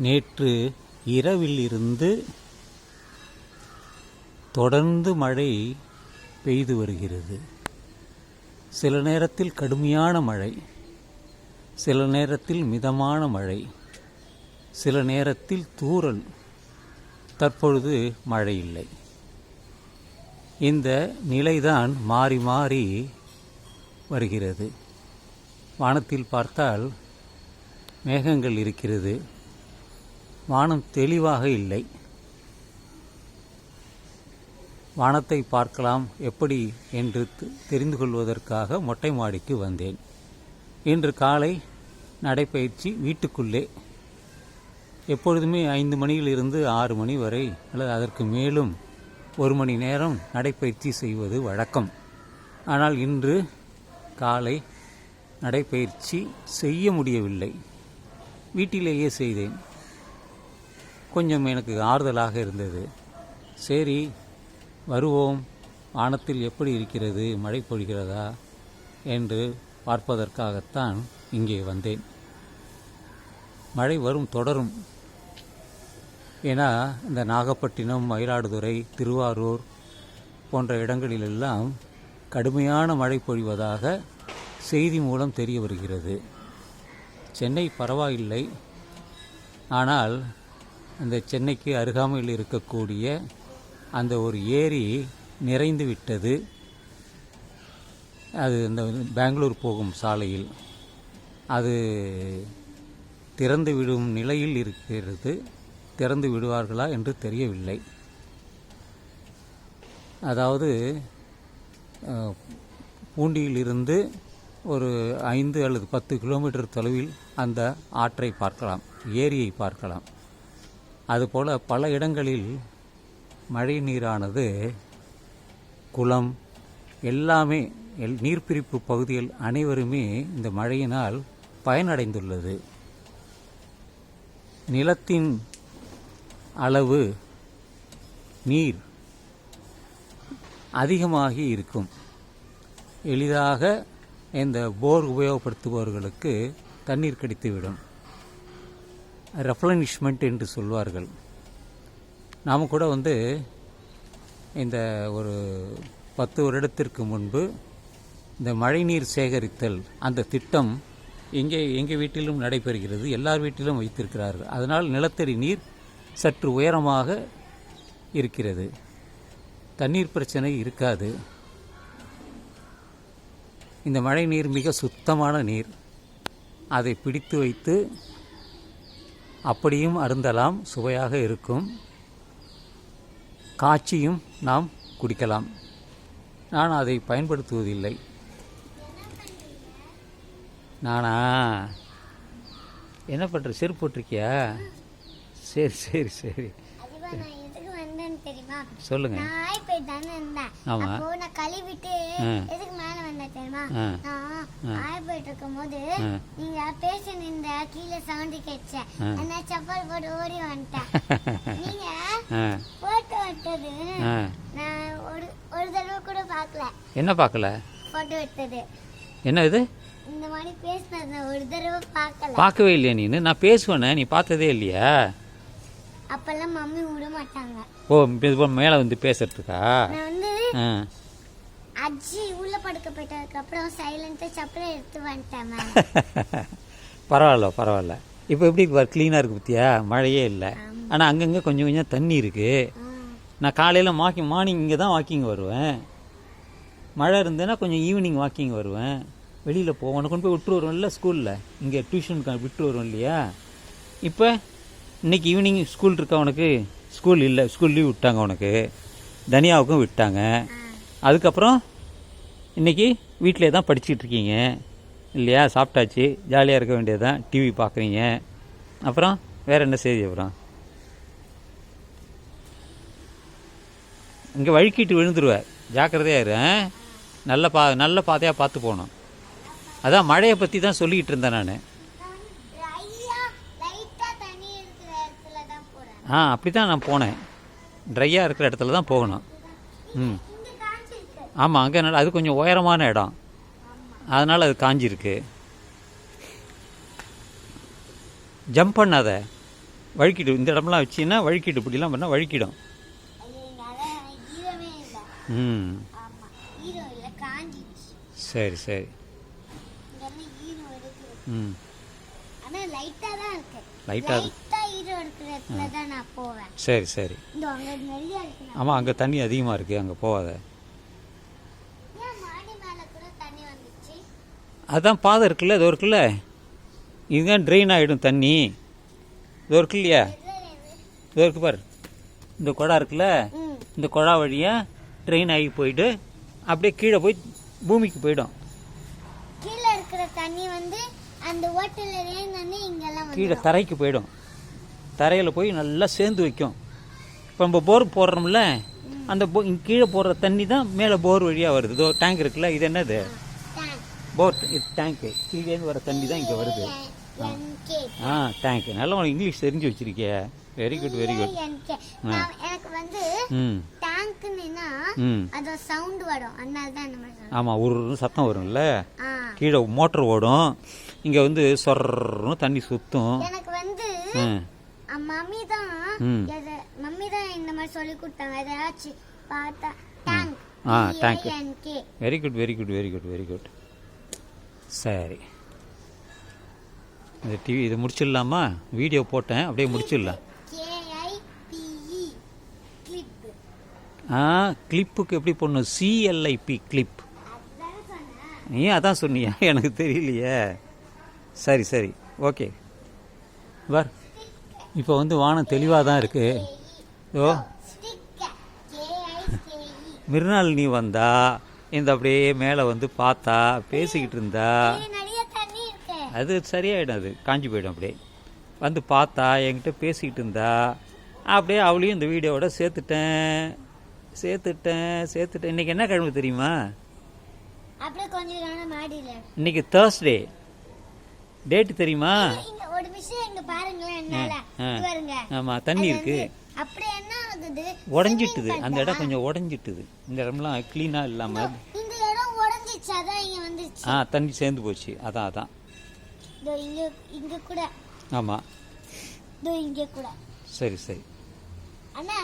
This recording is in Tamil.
நேற்று இரவிலிருந்து தொடர்ந்து மழை பெய்து வருகிறது. சில நேரத்தில் கடுமையான மழை சில நேரத்தில் மிதமான மழை சில நேரத்தில் தூறல். தற்பொழுது மழை இல்லை. இந்த நிலைதான் மாறி மாறி வருகிறது. வானத்தில் பார்த்தால் மேகங்கள் இருக்கிறது. வானம் தெளிவாக இல்லை. வானத்தை பார்க்கலாம் எப்படி என்று தெரிந்து கொள்வதற்காக மொட்டை மாடிக்கு வந்தேன். இன்று காலை நடைப்பயிற்சி வீட்டுக்குள்ளே. எப்பொழுதுமே ஐந்து மணியிலிருந்து ஆறு மணி வரை அல்லது அதற்கு மேலும் ஒரு மணி நேரம் நடைப்பயிற்சி செய்வது வழக்கம். ஆனால் இன்று காலை நடைப்பயிற்சி செய்ய முடியவில்லை. வீட்டிலேயே செய்தேன். கொஞ்சம் எனக்கு ஆறுதலாக இருந்தது. சரி வருவோம். வானத்தில் எப்படி இருக்கிறது? மழை பொழிகிறதா? என்று பார்ப்பதற்காகத்தான் இங்கே வந்தேன். மழை வரும் தொடரும். ஏன்னா இந்த நாகப்பட்டினம் மயிலாடுதுறை திருவாரூர் போன்ற இடங்களிலெல்லாம் கடுமையான மழை பொழிவதாக செய்தி மூலம் தெரிய வருகிறது. சென்னை பரவாயில்லை. ஆனால் அந்த சென்னைக்கு அருகாமையில் இருக்கக்கூடிய அந்த ஒரு ஏரி நிறைந்து விட்டது. அது இந்த பெங்களூர் போகும் சாலையில். அது திறந்து விடும் நிலையில் இருக்கிறது. திறந்து விடுவார்களா என்று தெரியவில்லை. அதாவது பூண்டியிலிருந்து ஒரு ஐந்து அல்லது பத்து கிலோமீட்டர் தொலைவில் அந்த ஆற்றை பார்க்கலாம் ஏரியை பார்க்கலாம். அதுபோல் பல இடங்களில் மழை நீரானது குளம் எல்லாமே எல் நீர்பிரிப்பு பகுதிகள் அனைவருமே இந்த மழையினால் பயனடைந்துள்ளது. நிலத்தின் அளவு நீர் அதிகமாகி இருக்கும். எளிதாக இந்த போர் உபயோகப்படுத்துபவர்களுக்கு தண்ணீர் கிடைத்துவிடும். ரெஃப்ளனிஷ்மெண்ட் என்று சொல்வார்கள். நாம் கூட வந்து இந்த ஒரு பத்து வருடத்திற்கு முன்பு இந்த மழைநீர் சேகரித்தல் அந்த திட்டம் எங்கே எங்கள் வீட்டிலும் நடைபெறுகிறது எல்லார் வீட்டிலும் வைத்திருக்கிறார்கள். அதனால் நிலத்தடி நீர் சற்று உயரமாக இருக்கிறது. தண்ணீர் பிரச்சனை இருக்காது. இந்த மழை நீர் மிக சுத்தமான நீர். அதை பிடித்து வைத்து அப்படியும் அருந்தலாம் சுவையாக இருக்கும். காய்ச்சியும் நாம் குடிக்கலாம். நான் அதை பயன்படுத்துவதில்லை. நானா? என்ன பண்ணுற செருப்பு போட்டிருக்கியா? சரி சரி சரி அதுவா நான் எதுக்கு வந்தேன்னு தெரியுமா? சொல்லுங்க. நான் ஆய்பேட் தானே இருந்தேன். ஆமா. அப்போ நான் கழுவிட்டு. எதுக்கு மேல வந்தேன் தெரியுமா. நான் ஆய்பேட் இருக்கும் போது ஆ. நீங்க பேச நின்ற கீழே சவுண்ட் ஆ. என்ன செப்பல் போட்டு ஓடி வந்துட்டேன். நீங்க போட்டு விட்டது ஆ. நான் ஒரு ஒரு தடவை கூட பார்க்கல. என்ன பார்க்கல? போட்டு விட்டது. என்ன இது? இந்த மாதிரி பேசினது நான் ஒரு தடவை பார்க்கல. பார்க்கவே இல்லையா நீ நான் பேசுவேனே நீ பார்த்ததே இல்லையா? அப்பெல்லாம் மம்மி விட மாட்டாங்க. ஓ போல் மேலே வந்து பேசுறதுக்கா? நான் வந்து அஜி உள்ள படுக்க போயிட்டதுக்கு அப்புறம் சைலண்டா சப்பலை எடுத்து வந்துட்டேன் பரவாயில்ல பரவாயில்ல. இப்போ எப்படி இருக்கு க்ளீனாக இருக்கு பத்தியா? மழையே இல்லை. ஆனால் அங்கங்கே கொஞ்சம் கொஞ்சம் தண்ணி இருக்குது. நான் காலையில் வாக்கிங் மார்னிங் இங்கே தான் வாக்கிங் வருவேன். மழை இருந்ததுன்னா கொஞ்சம் ஈவினிங் வாக்கிங் வருவேன். வெளியில் போவேன் உனக்கு கொண்டு போய் விட்டு வருவேன்ல ஸ்கூலில் இங்கே டியூஷனுக்கு விட்டு வருவேன் இல்லையா? இப்போ இன்றைக்கி ஈவினிங் ஸ்கூல் இருக்கா உனக்கு? ஸ்கூல் இல்லை ஸ்கூல் லீவ் விட்டாங்க உனக்கு. தனியாவுக்கும் விட்டாங்க. அதுக்கப்புறம் இன்னைக்கு வீட்டிலே தான் படிச்சிட்டு இருக்கீங்க. இல்லையா? சாப்பிட்டாச்சு. ஜாலியாக இருக்க வேண்டியது தான் டிவி பார்க்குறீங்க அப்புறம் வேறு என்ன செய்தி அப்புறம்? இங்கே வழுக்கிட்டு விழுந்துருவேன் ஜாக்கிரதையாக இரு நல்ல பா நல்ல பாதையாக பார்த்து போகணும். அதான் மழையை பற்றி தான் சொல்லிக்கிட்டு இருந்தேன் நான். ஆ அப்படி தான் நான் போனேன். ட்ரையாக இருக்கிற இடத்துல தான் போகணும். ம். ஆமாம் அங்கே நல்ல அது கொஞ்சம் உயரமான இடம். அதனால் அது காஞ்சிருக்கு. ஜம்ப் பண்ணாத. வழுக்கிடும் இந்த இடம்லாம் வச்சின்னா வழுக்கிடும் இப்படிலாம் பண்ணால் வழுக்கிடும். ம். சரி சரி. ம். ஆனா லைட்டா தான் ஈரம் இருக்கிற இடத்துல தான் நான் போவேன். சரி சரி. இந்த அங்க நிறைய இருக்கு நான் ஆமாம் அங்கே தண்ணி அதிகமாக இருக்குது அங்கே போகாத. ஏன் மாடி மேல கூட தண்ணி வந்துச்சு? அதான் பாதை இருக்குல்ல இது இருக்குல்ல. இதுதான் ட்ரெயின் ஆகிடும் தண்ணி. இது இருக்கு இல்லையா? இது இருக்கு பாரு. இந்த குழா இருக்குல்ல? இந்த குழா வழியாக ட்ரெயின் ஆகி போயிட்டு அப்படியே கீழே போய் பூமிக்கு போயிடும். கீழே இருக்கிற தண்ணி வந்து அந்த ஓட்டல இங்கெல்லாம் கீழே தரைக்கு போயிடும். தரையில் போய் நல்லா சேர்ந்து வைக்கும். இப்போ நம்ம போர் போடுறோம்ல அந்த போ கீழே போடுற தண்ணி தான் மேலே போர் வழியாக வருது. இதோ டேங்க் இருக்குல்ல இது என்னது? போர் இது டேங்க்கு கீழேருந்து வர தண்ணி தான் இங்கே வருது. ஆ. டேங்க் நல்லா உனக்கு இங்கிலீஷ் தெரிஞ்சு வச்சிருக்கிய. வெரி குட் வெரி குட் என்கே எனக்கு. வந்து டேங்க்னா அது சவுண்ட் வரும். அதனால தான் ஒரு சத்தம் வரும்ல. கீழே மோட்டர் ஓடும். இங்கே வந்து சொர்ன்னு தண்ணி சுற்றும் எனக்கு வந்து மம்மி தான் மம்மி தான் இந்த மாதிரி சொல்லி கொடுத்தாங்க. எதாச்சும் பார்த்தா டேங்க் ஆ, tank. என்கே very good very good very good very good சரி. இந்த டிவி இதை முடிச்சிடலாமா? வீடியோ போட்டேன் அப்படியே முடிச்சிடலாம். கிளிப் ஆ கிளிப்புக்கு எப்படி போடணும்? சிஎல்ஐபி கிளிப் நீ அதான் சொன்னியா? எனக்கு தெரியலையே. சரி சரி. ஓகே வர் இப்போ வந்து வானம் தெளிவாக தான் இருக்கு. ஓ மிருநாள் நீ வந்தா இந்த அப்படியே மேலே வந்து பார்த்தா பேசிக்கிட்டு இருந்தா. அது சரியாயிடும் அது காஞ்சி போயிடும் அப்படியே. வந்து பார்த்தா என்கிட்ட பேசிக்கிட்டு இருந்தா. அப்படியே அவளையும் இந்த வீடியோவோட சேர்த்துட்டேன் சேர்த்துட்டேன் சேர்த்துட்டேன். இன்னைக்கு என்ன கிழமை தெரியுமா? இன்னைக்கு தேர்ஸ்டே டேட் தெரியுமா? ஒரு விஷயம் இங்க பாருங்களேன் என்னால. ஆ. இங்க பாருங்க. ஆமாம் தண்ணி இருக்கு. அப்படியே என்ன ஆகுது? உடஞ்சிட்டுது. அந்த இடம் கொஞ்சம் உடஞ்சிட்டுது. இந்த இடம்லாம் க்ளீனாக இல்லாமல் இந்த இடம் உடஞ்சிச்சு அதான் இங்க வந்துச்சு ஆ தண்ணி சேர்ந்து போச்சு. அதான் அதான். இங்க இங்க கூட. இதோ இங்க கூட. சரி சரி. ஆனா